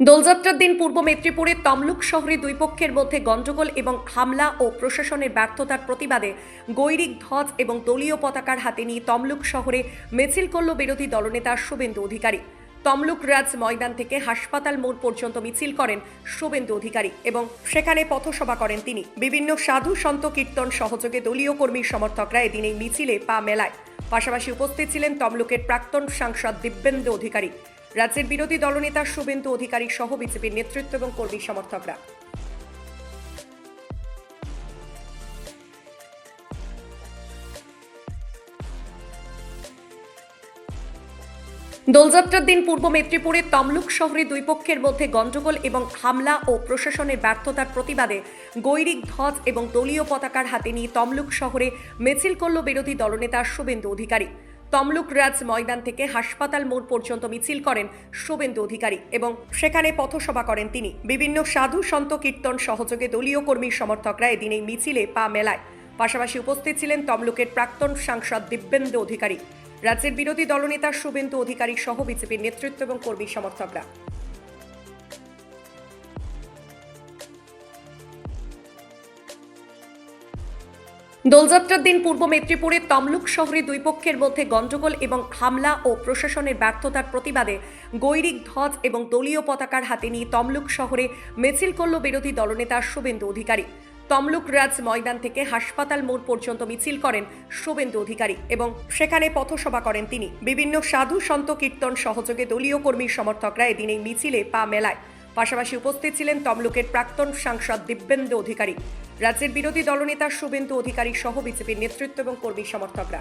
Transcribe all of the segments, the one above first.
দোলযাত্রার দিন পূর্ব মেদিনীপুরের তমলুক শহরে দুই পক্ষের মধ্যে গণ্ডগোল এবং হামলা ও প্রশাসনের ব্যর্থতার প্রতিবাদে গৈরিক ধ্বজ এবং দলীয় পতাকার হাতে নিয়ে তমলুক শহরে মিছিল করল বিরোধী দলনেতা শুভেন্দু অধিকারী। তমলুক রাজ ময়দান থেকে হাসপাতাল মোড় পর্যন্ত মিছিল করেন শুভেন্দু অধিকারী এবং সেখানে পথসভা করেন তিনি। বিভিন্ন সাধু, সন্ত, কীর্তন সহযোগে দলীয় কর্মী সমর্থকরা এদিন এই মিছিলে পা মেলায়। পাশাপাশি উপস্থিত ছিলেন তমলুকের প্রাক্তন সাংসদ দিব্যেন্দু অধিকারী। রাজ্যের বিরোধী দলনেতা শুভেন্দু অধিকারী সহ বিজেপির নেতৃত্ব এবং কর্মী সমর্থকরা। দোলযাত্রার দিন পূর্ব মেদিনীপুরের তমলুক শহরে দুই পক্ষের মধ্যে গণ্ডগোল এবং হামলা ও প্রশাসনের ব্যর্থতার প্রতিবাদে গৈরিক ধ্বজ এবং দলীয় পতাকার হাতে নিয়ে তমলুক শহরে মিছিল করল বিরোধী দলনেতা শুভেন্দু অধিকারী। তমলুক রাজ ময়দান থেকে হাসপাতাল মোড় পর্যন্ত মিছিল করেন শোভেন্দু অধিকারী এবং সেখানে পথসভা করেন তিনি। বিভিন্ন সাধু সন্ত কীর্তন সহযোগে দলীয় কর্মী সমর্থকরা এদিন এই মিছিলে পা মেলায়। পাশাপাশি উপস্থিত ছিলেন তমলুকের প্রাক্তন সাংসদ দিব্যেন্দু অধিকারী। রাজ্যের বিরোধী দলনেতা শুভেন্দু অধিকারী সহ বিজেপির নেতৃত্ব এবং কর্মী সমর্থকরা। দোলযাত্রার দিন পূর্ব মেদিনীপুরে তমলুক শহরে দুই পক্ষের মধ্যে গণ্ডগোল এবং হামলা ও প্রশাসনের ব্যর্থতার প্রতিবাদে গৈরিক ধ্বজ এবং দলীয় পতাকার হাতে নিয়ে তমলুক শহরে মিছিল করল বিরোধী দলনেতা শুভেন্দু অধিকারী। তমলুক রাজ ময়দান থেকে হাসপাতাল মোড় পর্যন্ত মিছিল করেন শুভেন্দু অধিকারী এবং সেখানে পথসভা করেন তিনি। বিভিন্ন সাধু সন্ত কীর্তন সহযোগে দলীয় কর্মী সমর্থকরা এদিন এই মিছিলে পা মেলায়। পাশাপাশি উপস্থিত ছিলেন তমলুকের প্রাক্তন সাংসদ দিব্যেন্দু অধিকারী। রাজ্যের বিরোধী দলনেতা শুভেন্দু অধিকারী সহ বিজেপির নেতৃত্ব এবং কর্মী সমর্থকরা।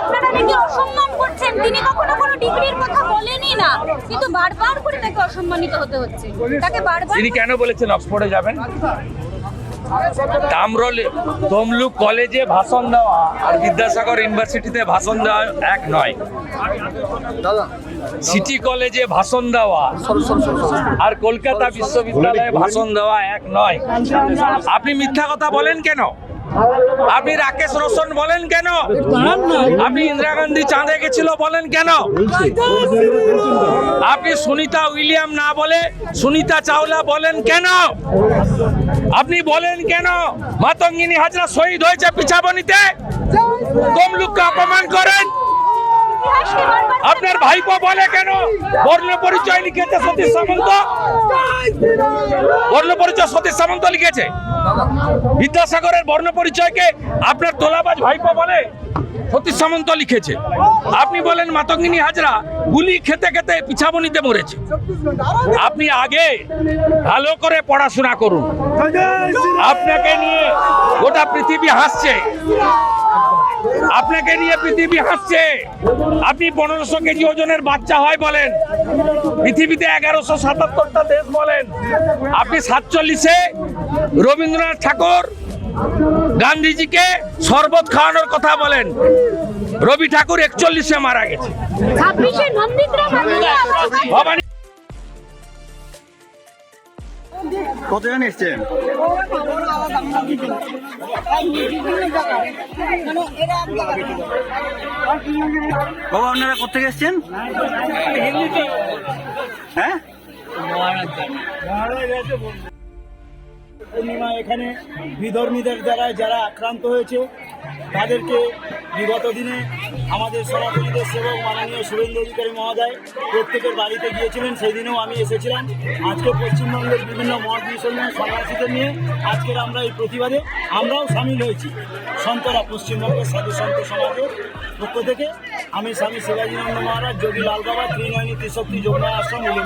আপনারা নাকি অসম্মান করছেন। তিনি কখনো কোনো ডিগ্রির কথা বলেনই না। কিন্তু বারবার করে তাকে অসম্মানিত হতে হচ্ছে। তাকে বারবার তিনি কেন বলেছেন অক্সফোর্ডে যাবেন? তামরল তমলুক কলেজে ভাষণ দেওয়া আর বিদ্যাসাগর ইউনিভার্সিটিতে ভাষণ দেওয়া এক নয়। সিটি কলেজে ভাষণ দেওয়া আর কলকাতা বিশ্ববিদ্যালয়ে ভাষণ দেওয়া এক নয়। আপনি মিথ্যা কথা বলেন কেন? আপনি রাকেশ রোশন বলেন কেন? আপনি ইন্দিরা গান্ধী চাঁদে গেছিল বলেন কেন? আপনি সুনিতা উইলিয়াম না বলে সুনিতা চাওলা বলেন কেন? আপনি বলেন কেন? মাতঙ্গিনী হাজরা শহীদ হয়েছে পিছাবনিতে? তমলুককে অপমান করেন? আপনার ভাইপো বলে কেন? বর্ণ পরিচয় লিখেছে সতীশ সামন্ত। বর্ণ পরিচয় সতীশ সামন্ত লিখেছে। বিদ্যাসাগরের বর্ণ পরিচয়কে আপনার তোলাবাজ ভাইপো বলে সতীশ সামন্ত লিখেছে। আপনি বলেন, মাতঙ্গিনী হাজরা, গুলি খেতে খেতে পিছাবনিতে মরেছে। আপনি আগে ভালো করে পড়াশোনা করুন। আপনাকে নিয়ে গোটা পৃথিবী হাসছে। আপনাকে নিয়ে পৃথিবী হাসছে। আপনি পনেরোশো কেজি ওজনের বাচ্চা হয় বলেন। পৃথিবীতে এগারোশো সাতাত্তরটা দেশ বলেন। আপনি সাতচল্লিশে রবীন্দ্রনাথ ঠাকুর গান্ধীজিকে শরবত খাওয়ানোর কথা বলেন। রবি ঠাকুর একচল্লিশে মারা গেছে। ভবানী কতজন এসছেন? বাবা, আপনারা কোথেকে এসছেন? হ্যাঁ? পূর্ণিমা এখানে বিধর্মীদের দ্বারা যারা আক্রান্ত হয়েছে, তাদেরকে বিগত দিনে আমাদের সনাতনীদের সেবক মাননীয় শুভেন্দু অধিকারী মহোদয় প্রত্যেকের বাড়িতে গিয়েছিলেন সেই দিনেও আমি এসেছিলাম। আজকে পশ্চিমবঙ্গের বিভিন্ন মঠ মুসলমান সন্ন্যাসীদের নিয়ে আজকের আমরা এই প্রতিবাদে আমরাও সামিল হয়েছি। সন্তরা পশ্চিমবঙ্গের সাধু সন্ত সমাজের পক্ষ থেকে আমি স্বামী শিবাজীনন্দ মহারাজ, যোগী লাল বাবা ত্রিনয়নী ত্রিশক্তি যোগনা আশ্রম